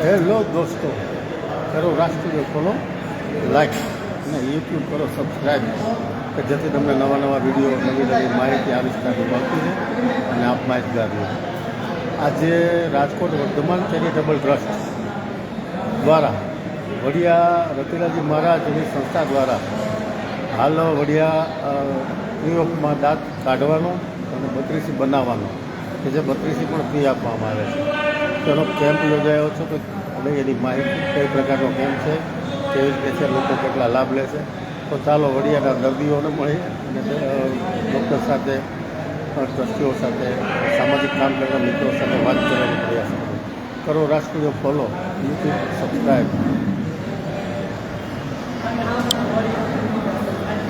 Hello દોસ્તો, કરો રાષ્ટ્રીય ખોલો લાઈક અને યુટ્યુબ કરો સબસ્ક્રાઈબ કે જેથી તમને નવા નવા વીડિયો નવી નવી માહિતી આવિષ્કારની મળતી રહે અને આપ માહિતગાર રહે. આજે રાજકોટ વર્ધમાન ચેરિટેબલ ટ્રસ્ટ દ્વારા વડિયા રતિલાજી મહારાજની સંસ્થા દ્વારા હાલ વડિયા ન્યુયોર્કમાં દાંત કાઢવાનો અને બત્રીસી બનાવવાનો, કે જે બત્રીસી પણ ફી આપવામાં આવે છે. તેનો કેમ્પ યોજાયો છે તો અને એની માહિતી કઈ પ્રકારનો કેમ્પ છે, કેવી રીતે છે, લોકો કેટલા લાભ લે છે. તો ચાલો વડિયાના દર્દીઓને મળી અને ડૉક્ટર સાથે ટ્રસ્ટીઓ સાથે, સામાજિક કામ કરતા મિત્રો સાથે વાત કરવાનો પ્રયાસ કરો કરો રાષ્ટ્રીય ફોલો, યુટ્યુબ સબસ્ક્રાઈબ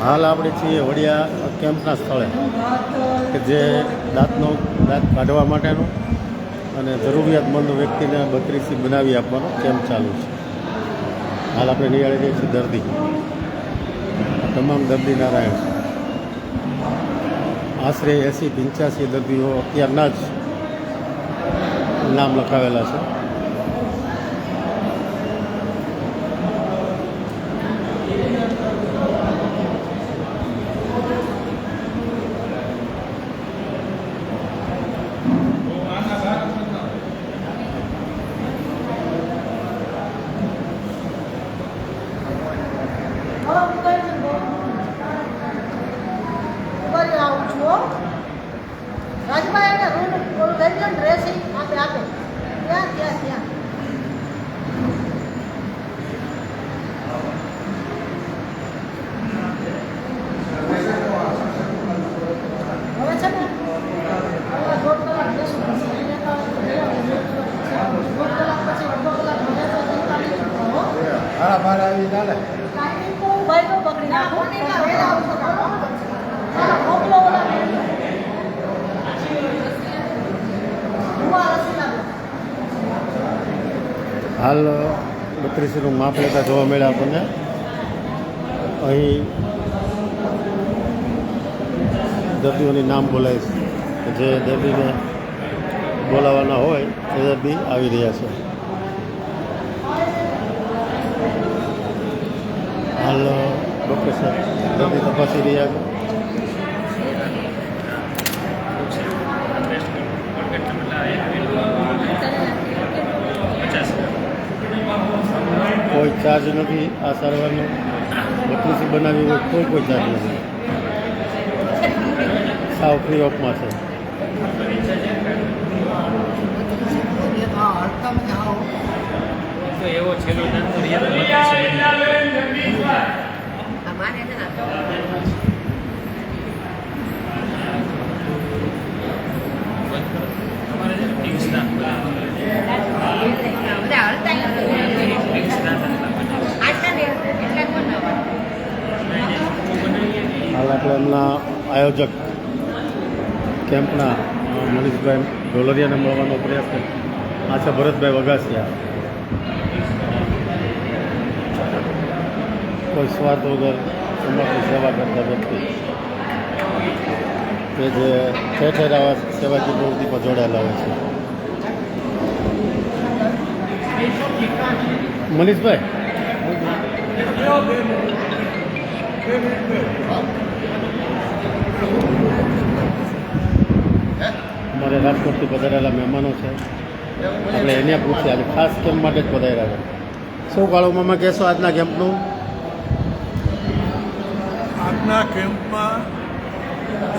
હાલ આપણે છીએ વડિયા કેમ્પના સ્થળે, કે જે દાંતનો દાંત કાઢવા માટેનો. અને જરૂરિયાતમંદ વ્યક્તિને બત્રીસી બનાવી આપવાનો કેમ્પ ચાલુ છે? હાલ આપણે નિહાળી રહીએ છીએ દર્દી. તમામ દર્દી નારાયણ. છે. આશરે એંસી, પંચ્યાસી દર્દીઓ અત્યારના જ નામ લખાવેલા છે. ઉપર આવું છું. રાજભાઈ એને રૂમ લઈ લો ડ્રેસિંગ આપે આપે ત્યાં ત્યાં ત્યાં હાલ બત્રીસીનું માપ લેતા જોવા મળ્યા આપણને. અહીં દર્દીઓની નામ બોલાય છે. જે દર્દીને બોલાવવાના હોય, એ દર્દી આવી રહ્યા છે. હાલ ડૉક્ટર સાહેબ દર્દી તપાસી રહ્યા છે કોઈ ચાર્જ નથી આ સારવારનો બત્રીસી બનાવી હોય કોઈ કોઈ ચાર્જ નથી. સાવ ફ્રી ઓફમાં છે. તો એવો છેલ્લો નાનો રિયલ તમારે છે ને ટીક્સ ના ટીક્સ ના હાલ આપણે એમના આયોજક કેમ્પના મનીષભાઈ ઢોલરિયાને મળવાનો પ્રયાસ કર્યો. આ છે ભરતભાઈ વગાસિયા કોઈ સ્વાર્થ વગર સમાજની સેવા કરતા વ્યક્તિ. કે જે ઠેર ઠેર આવા સેવાકી પ્રવૃત્તિમાં જોડાયેલા હોય છે. મનીષભાઈ. અમારે રાજકોટથી પધારેલા મહેમાનો છે. આપણે એને પૂછીએ આજે ખાસ કેમ માટે જ પધાર્યા છે? શું કાળો મામા કહેશો આજના કેમ્પનું? આજના કેમ્પમાં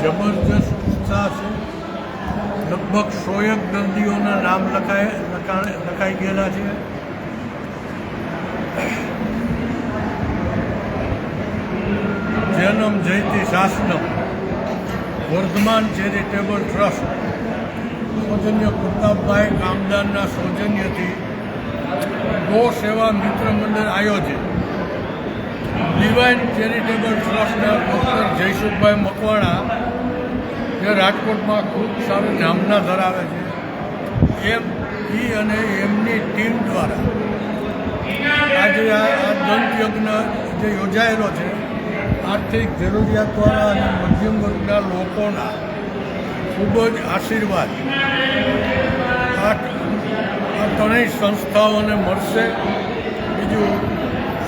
જબરજસ્ત ઉત્સાહ છે. લગભગ સોએક દર્દીઓના નામ લખાય લખા- લખાઈ ગયેલા છે. જનમ જયતી શાસનમ. Vardhman charitable trust. સૌજન્ય પ્રતાપભાઈ કામદારના સૌજન્યથી ગો સેવા મિત્ર મંડળ આયોજિત. ડિવાઇન ચેરિટેબલ ટ્રસ્ટના ડૉક્ટર જયસુખભાઈ મકવાણા, જે રાજકોટમાં ખૂબ સારું નામના ધરાવે છે, એમ એ અને એમની ટીમ દ્વારા આજે આ દંતયજ્ઞ જે યોજાયેલો છે, આર્થિક જરૂરિયાતવાળા અને મધ્યમ વર્ગના લોકોના ખૂબ જ આશીર્વાદ. આ ત્રણેય સંસ્થાઓને મળશે. બીજું,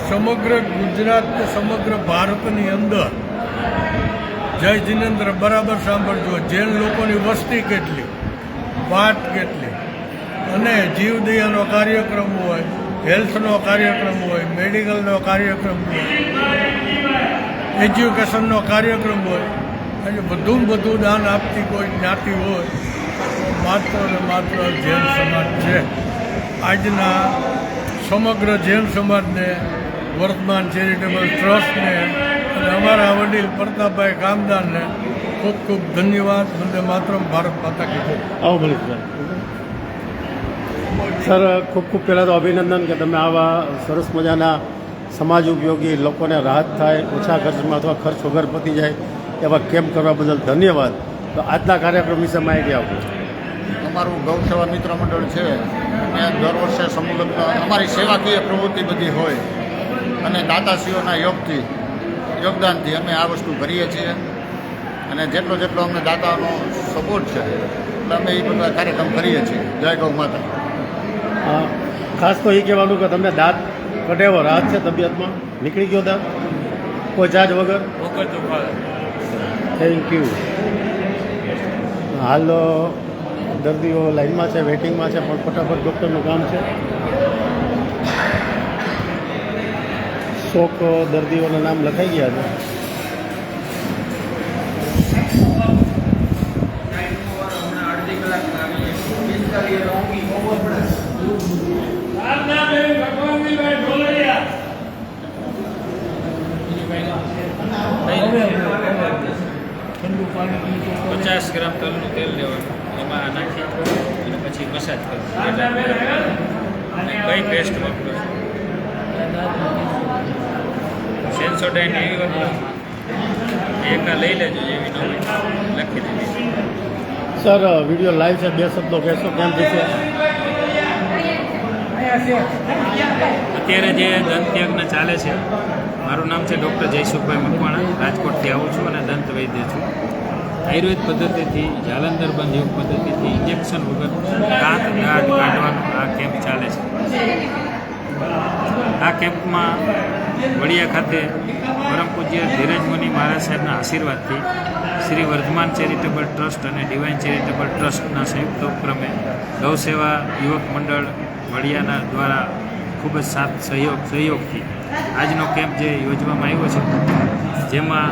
સમગ્ર ગુજરાત કે સમગ્ર ભારતની અંદર, જય જિનેન્દ્ર, બરાબર સાંભળજો, જૈન લોકોની વસ્તી કેટલી, વાત કેટલી, અને જીવદયાનો કાર્યક્રમ હોય, હેલ્થનો કાર્યક્રમ હોય, મેડિકલનો કાર્યક્રમ હોય, એજ્યુકેશનનો કાર્યક્રમ હોય અને બધું બધું દાન આપતી કોઈ જ્ઞાતિ હોય, માત્ર ને માત્ર જૈન સમાજ છે. આજના સમગ્ર જૈન સમાજને વર્તમાન ચેરિટેબલ ટ્રસ્ટને અને અમારા વડીલ પ્રતાપભાઈ કામદારને ખૂબ ખૂબ ધન્યવાદ વંદે માત્ર ભારત માતા કીધું સર, ખૂબ ખૂબ પહેલાં તો અભિનંદન કે તમે આવા સરસ મજાના સમાજ ઉપયોગી લોકોને રાહત થાય, ઓછા ખર્ચમાં અથવા ખર્ચ વગર પતી જાય. એવા કેમ્પ કરવા બદલ ધન્યવાદ. તો આજના કાર્યક્રમ વિશે માહિતી આપો. અમારું ગૌસેવા મિત્ર મંડળ છે. અને દર વર્ષે સમુલગ્ન અમારી સેવાકીય પ્રવૃત્તિ બધી હોય. અને દાતાશ્રીઓના યોગથી યોગદાનથી અમે આ વસ્તુ કરીએ છીએ. અને જેટલો જેટલો અમને દાતાનો સપોર્ટ છે એટલે અમે એ બધા કાર્યક્રમ કરીએ છીએ. જય ગૌ માતા. ખાસ તો એ કહેવાનું કે તમને દાંત કટેવર રાહત છે તબિયતમાં? નીકળી ગયો દાંત? કોઈ જાજ વગર? વગર. Thank you. હાલ, દર્દીઓ લાઈનમાં છે વેઇટિંગમાં છે, પણ ફટાફટ ડૉક્ટરનું કામ છે. શોક દર્દીઓના નામ લખાઈ ગયા છે. પચાસ ગ્રામ તલનું તેલ લેવાનું. એમાં નાખી અને પછી મસાજ કરવું અને કઈ પેસ્ટ વાપરો સેન્સોડાઇન એવી વાપરો એકા લઈ લેજો એવી નવી લખી દીધી સર વીડિયો લાઈવ છે બે શબ્દો કહેશો કેમ થશે અત્યારે જે દંતયજ્ઞ ચાલે છે મારું નામ છે ડૉક્ટર જયસુખભાઈ મકવાણા. રાજકોટથી આવું છું અને દંત વૈદ્ય છું. આયુર્વેદ પદ્ધતિથી, જાલંધર બંધ યોગ પદ્ધતિથી ઇન્જેક્શન વગર દાંત દાઢ કાઢવાનો આ કેમ્પ ચાલે છે. આ કેમ્પમાં વડિયા ખાતે પરમ પૂજ્ય ધીરજ મુનિ મહારાજ સાહેબના આશીર્વાદથી શ્રી વર્ધમાન ચેરિટેબલ ટ્રસ્ટ અને ડિવાઇન ચેરિટેબલ ટ્રસ્ટના સંયુક્ત ઉપક્રમે ગૌસેવા યુવક મંડળ વડિયાના દ્વારા ખૂબ જ સાથ સહયોગ સહયોગથી આજનો કેમ્પ જે યોજવામાં આવ્યો છે, જેમાં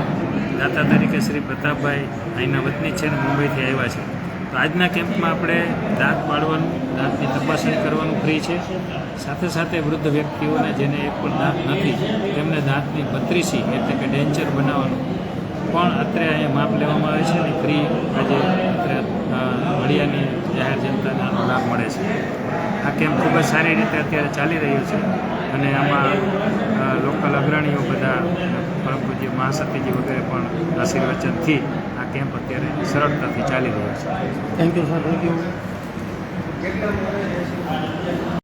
દાતા તરીકે શ્રી પ્રતાપભાઈ અહીંના વતની છે અને મુંબઈથી આવ્યા છે. તો આજના કેમ્પમાં આપણે દાંત પાડવાનું, દાંતની તપાસણી કરવાનું ફ્રી છે. સાથે સાથે વૃદ્ધ વ્યક્તિઓને જેને એક પણ દાંત નથી, તેમને દાંતની બત્રીસી એટલે કે ડેન્ચર બનાવવાનું પણ અત્યારે અહીંયા માપ લેવામાં આવે છે અને ફ્રી આજે મળિયાની જાહેર જનતાને આનો લાભ મળે છે. આ કેમ્પ ખૂબ જ સારી રીતે અત્યારે ચાલી રહ્યો છે. અને આમાં લોકલ અગ્રણીઓ બધા પરમ પૂજ્ય મહાસતીજી વગેરે પણ આશીર્વચનથી આ કેમ્પ અત્યારે સરળતાથી ચાલી રહ્યો છે. Thank you sir thank you